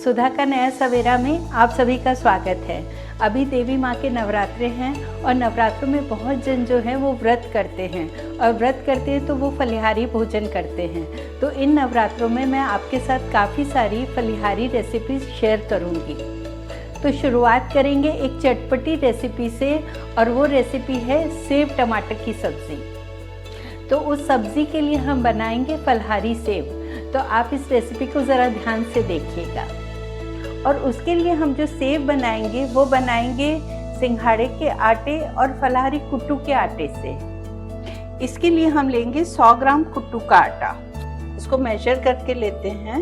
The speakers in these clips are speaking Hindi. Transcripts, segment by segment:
सुधा का नया सवेरा में आप सभी का स्वागत है। अभी देवी माँ के नवरात्रे हैं और नवरात्रों में बहुत जन जो हैं वो व्रत करते हैं और व्रत करते हैं तो वो फलिहारी भोजन करते हैं। तो इन नवरात्रों में मैं आपके साथ काफ़ी सारी फलिहारी रेसिपीज़ शेयर करूँगी। तो शुरुआत करेंगे एक चटपटी रेसिपी से और वो रेसिपी है सेब टमाटर की सब्ज़ी। तो उस सब्ज़ी के लिए हम बनाएँगे फलहारी सेब। तो आप इस रेसिपी को ज़रा ध्यान से देखिएगा। और उसके लिए हम जो सेब बनाएँगे, वो बनाएँगे सिंघाड़े के आटे और फलाहारी कुट्टू के आटे से। इसके लिए हम लेंगे 100 ग्राम कुट्टू का आटा। इसको मेजर करके लेते हैं।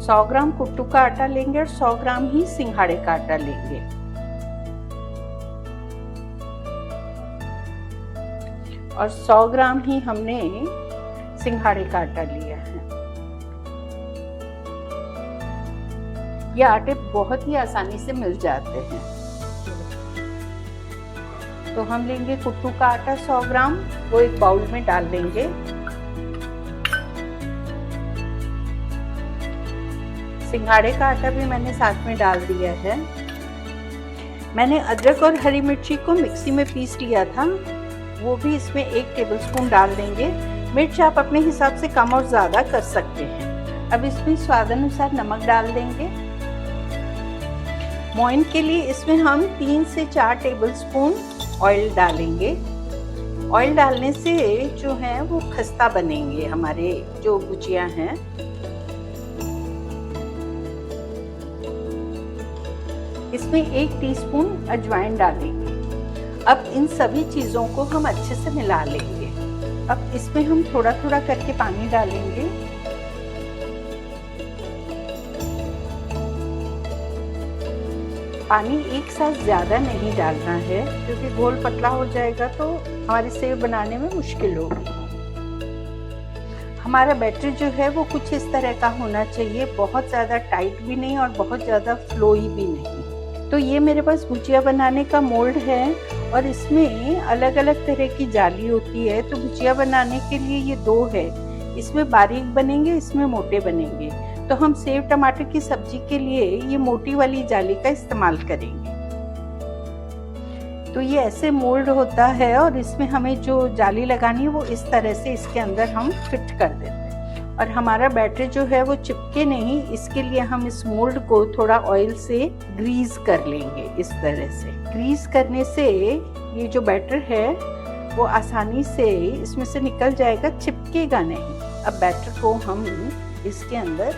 100 ग्राम कुट्टू का आटा लेंगे और 100 ग्राम ही सिंघाड़े का आटा लेंगे। और 100 ग्राम ही हमने सिंघाड़े का आटा लिया। ये आटे बहुत ही आसानी से मिल जाते हैं। तो हम लेंगे कुट्टू का आटा 100 ग्राम, वो एक बाउल में डाल देंगे। सिंघाड़े का आटा भी मैंने साथ में डाल दिया है। मैंने अदरक और हरी मिर्ची को मिक्सी में पीस लिया था। वो भी इसमें एक टेबलस्पून डाल देंगे। मिर्च आप अपने हिसाब से कम और ज़्यादा कर सकते हैं। अब इसमें स्वाद अनुसार नमक डाल देंगे। मोइन के लिए इसमें हम तीन से चार टेबल स्पून ऑयल डालेंगे। ऑयल डालने से जो है वो खस्ता बनेंगे, हमारे जो भुजिया हैं। इसमें एक टीस्पून अजवाइन डालेंगे। अब इन सभी चीज़ों को हम अच्छे से मिला लेंगे। अब इसमें हम थोड़ा थोड़ा करके पानी डालेंगे। पानी एक साथ ज़्यादा नहीं डालना है, क्योंकि घोल पतला हो जाएगा तो हमारे सेव बनाने में मुश्किल होगी। हमारा बैटर जो है वो कुछ इस तरह का होना चाहिए, बहुत ज़्यादा टाइट भी नहीं और बहुत ज़्यादा फ्लोई भी नहीं। तो ये मेरे पास भुजिया बनाने का मोल्ड है और इसमें अलग अलग तरह की जाली होती है तो भुजिया बनाने के लिए ये दो है। इसमें बारीक बनेंगे, इसमें मोटे बनेंगे। तो हम सेव टमाटर की सब्ज़ी के लिए ये मोटी वाली जाली का इस्तेमाल करेंगे। तो ये ऐसे मोल्ड होता है और इसमें हमें जो जाली लगानी है वो इस तरह से इसके अंदर हम फिट कर देते हैं। और हमारा बैटर जो है वो चिपके नहीं, इसके लिए हम इस मोल्ड को थोड़ा ऑयल से ग्रीस कर लेंगे इस तरह से। ग्रीस करने से ये जो बैटर है, वो आसानी से इसमें से निकल जाएगा, चिपकेगा नहीं। अब बैटर को हम इसके अंदर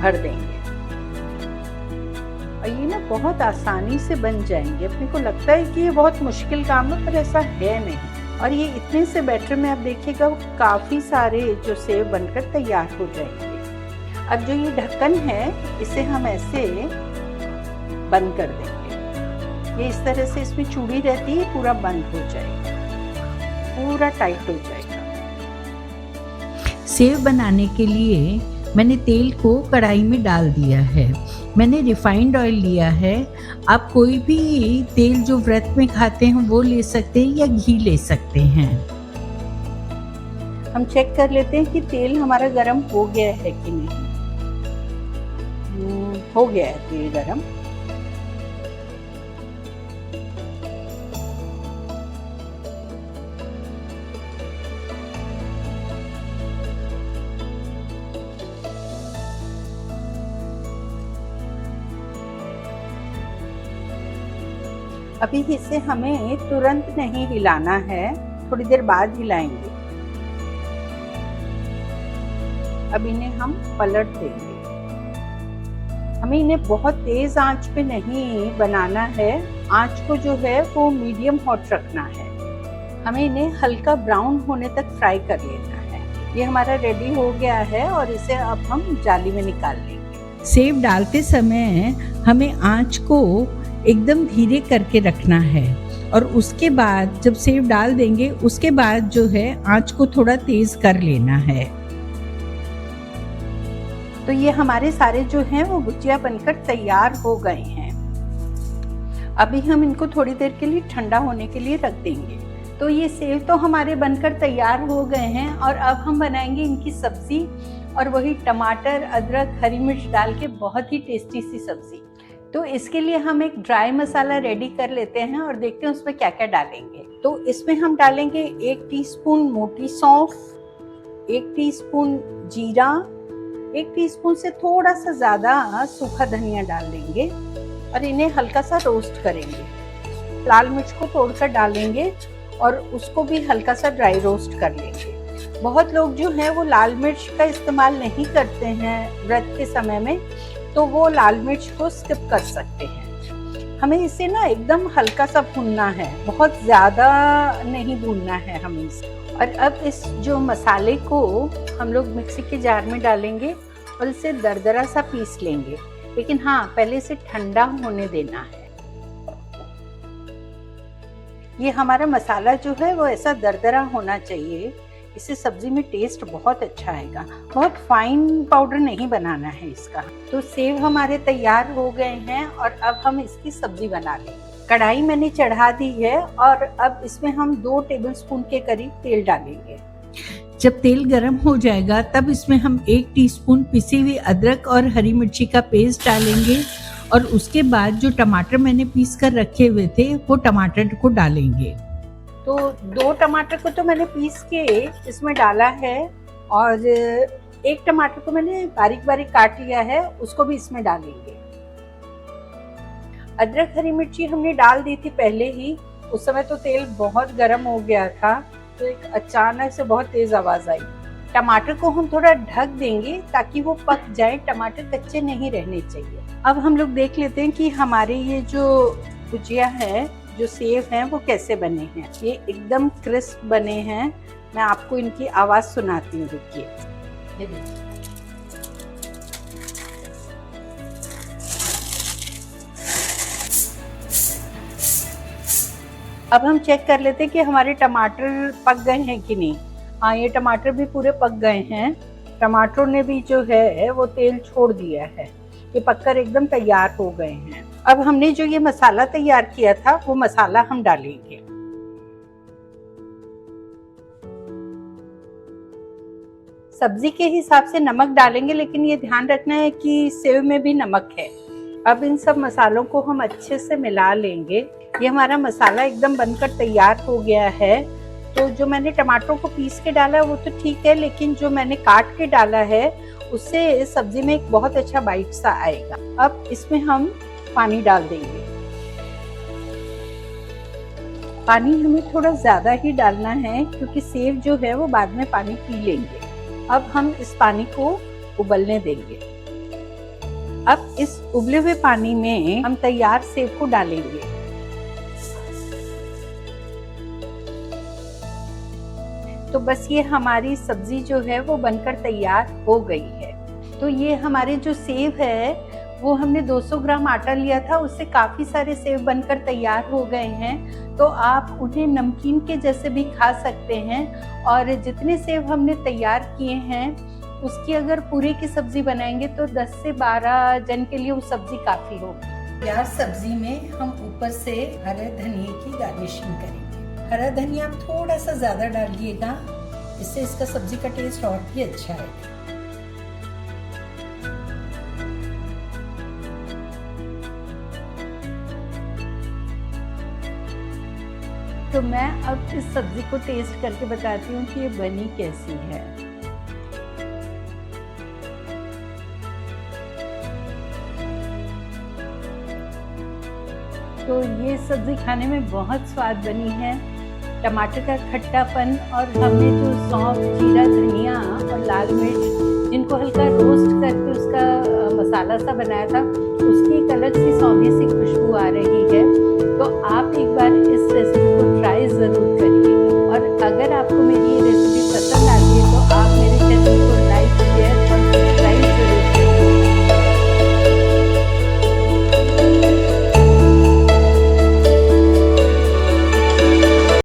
भर देंगे। और ये ना बहुत आसानी से बन जाएँगे। अपने को लगता है कि ये बहुत मुश्किल काम है, पर ऐसा है नहीं। और ये इतने से बैटर में आप देखिएगा काफ़ी सारे जो सेव बनकर तैयार हो जाएँगे। अब जो ये ढक्कन है, इसे हम ऐसे बंद कर देंगे। ये इस तरह से इसमें चूड़ी रहती है, पूरा बंद हो जाएगा। पूरा टाइट हो जाएगा। सेव बनाने के लिए मैंने तेल को कढ़ाई में डाल दिया है। मैंने रिफाइंड ऑयल लिया है। आप कोई भी तेल जो व्रत में खाते हैं वो ले सकते हैं या घी ले सकते हैं। हम चेक कर लेते हैं कि तेल हमारा गरम हो गया है कि नहीं। हम्म, हो गया है तेल गर्म। अभी इसे हमें तुरंत नहीं हिलाना है, थोड़ी देर बाद हिलाएँगे। अब इन्हें हम पलट देंगे। हमें इन्हें बहुत तेज आँच पे नहीं बनाना है, आँच को जो है वो मीडियम हॉट रखना है। हमें इन्हें हल्का ब्राउन होने तक फ्राई कर लेना है। ये हमारा रेडी हो गया है और इसे अब हम जाली में निकाल लेंगे। सेब डालते समय हमें आँच को एकदम धीरे करके रखना है। और उसके बाद जब सेव डाल देंगे, उसके बाद जो है आँच को थोड़ा तेज कर लेना है। तो ये हमारे सारे जो हैं, वो भुजिया बनकर तैयार हो गए हैं। अभी हम इनको थोड़ी देर के लिए ठंडा होने के लिए रख देंगे। तो ये सेव तो हमारे बनकर तैयार हो गए हैं और अब हम बनाएँगे इनकी सब्ज़ी और वही टमाटर, अदरक, हरी मिर्च डाल के बहुत ही टेस्टी सी सब्ज़ी। तो इसके लिए हम एक ड्राई मसाला रेडी कर लेते हैं और देखते हैं उसमें क्या क्या डालेंगे। तो इसमें हम डालेंगे एक टीस्पून मोटी सौंफ, एक टीस्पून जीरा, एक टीस्पून से थोड़ा सा ज़्यादा सूखा धनिया डाल देंगे और इन्हें हल्का सा रोस्ट करेंगे। लाल मिर्च को तोड़कर डालेंगे और उसको भी हल्का सा ड्राई रोस्ट कर लेंगे। बहुत लोग जो हैं वो लाल मिर्च का इस्तेमाल नहीं करते हैं व्रत के समय में। तो वो लाल मिर्च को स्किप कर सकते हैं। हमें इसे ना एकदम हल्का सा भूनना है, बहुत ज़्यादा नहीं भूनना है हमें इसे। और अब इस जो मसाले को हम लोग मिक्सी के जार में डालेंगे और इसे दरदरा सा पीस लेंगे। लेकिन हाँ पहले इसे ठंडा होने देना है। ये हमारा मसाला जो है, वो ऐसा दरदरा होना चाहिए इससे सब्ज़ी में टेस्ट बहुत अच्छा आएगा। बहुत फाइन पाउडर नहीं बनाना है इसका। तो सेव हमारे तैयार हो गए हैं और अब हम इसकी सब्ज़ी बना लेंगे। कढ़ाई मैंने चढ़ा दी है और अब इसमें हम दो टेबलस्पून के करीब तेल डालेंगे। जब तेल गर्म हो जाएगा, तब इसमें हम एक टीस्पून पिसी हुई अदरक और हरी मिर्ची का पेस्ट डालेंगे और उसके बाद जो टमाटर मैंने पीस कर रखे हुए थे, वो टमाटर को डालेंगे। तो दो टमाटर को तो मैंने पीस के इसमें डाला है और एक टमाटर को मैंने बारीक बारीक काट लिया है, उसको भी इसमें डालेंगे। अदरक, हरी मिर्ची हमने डाल दी थी पहले ही, उस समय तो तेल बहुत गर्म हो गया था तो एक अचानक से बहुत तेज आवाज़ आई। टमाटर को हम थोड़ा ढक देंगे ताकि वो पक जाए, टमाटर कच्चे नहीं रहने चाहिए। अब हम लोग देख लेते हैं कि हमारे ये जो भुजिया है जो सेव हैं वो कैसे बने हैं? ये एकदम क्रिस्प बने हैं। मैं आपको इनकी आवाज़ सुनाती हूँ, रुकिए। अब हम चेक कर लेते हैं कि हमारे टमाटर पक गए हैं कि नहीं। हाँ ये टमाटर भी पूरे पक गए हैं। टमाटरों ने भी जो है, वो तेल छोड़ दिया है। ये पककर एकदम तैयार हो गए हैं। अब हमने जो ये मसाला तैयार किया था, वो मसाला हम डालेंगे। सब्ज़ी के हिसाब से नमक डालेंगे, लेकिन ये ध्यान रखना है कि सेव में भी नमक है। अब इन सब मसालों को हम अच्छे से मिला लेंगे। ये हमारा मसाला एकदम बनकर तैयार हो गया है। तो जो मैंने टमाटरों को पीस के डाला है वो तो ठीक है, लेकिन जो मैंने काट के डाला है उससे इस सब्ज़ी में एक बहुत अच्छा बाइट सा आएगा। अब इसमें हम पानी डाल देंगे। पानी हमें थोड़ा ज़्यादा ही डालना है, क्योंकि सेव जो है वो बाद में पानी पी लेंगे। अब हम इस पानी को उबलने देंगे। अब इस उबले हुए पानी में हम तैयार सेब को डालेंगे। तो बस ये हमारी सब्ज़ी जो है वो बनकर तैयार हो गई। तो ये हमारे जो सेव है, वो हमने 200 ग्राम आटा लिया था, उससे काफ़ी सारे सेव बनकर तैयार हो गए हैं। तो आप उन्हें नमकीन के जैसे भी खा सकते हैं और जितने सेव हमने तैयार किए हैं, उसकी अगर पूरे की सब्ज़ी बनाएँगे तो 10 से 12 जन के लिए वो सब्ज़ी काफ़ी होगी। प्याज सब्ज़ी में हम ऊपर से हरे धनिए की गार्निशिंग करेंगे। हरा धनिया आप थोड़ा सा ज़्यादा डालिएगा, इससे इसका सब्ज़ी का टेस्ट और भी अच्छा है तो मैं अब इस सब्ज़ी को टेस्ट करके बताती हूँ कि ये बनी कैसी है। तो ये सब्ज़ी खाने में बहुत स्वाद बनी है। टमाटर का खट्टापन और हमने जो सौंफ, जीरा, धनिया और लाल मिर्च जिनको हल्का रोस्ट करके उसका मसाला सा बनाया था, उसकी एक अलग सी सौंधी सी खुशबू आ रही है। तो आप एक बार इस रेसिपी ज़रूर करिएगा। और अगर आपको मेरी ये रेसिपी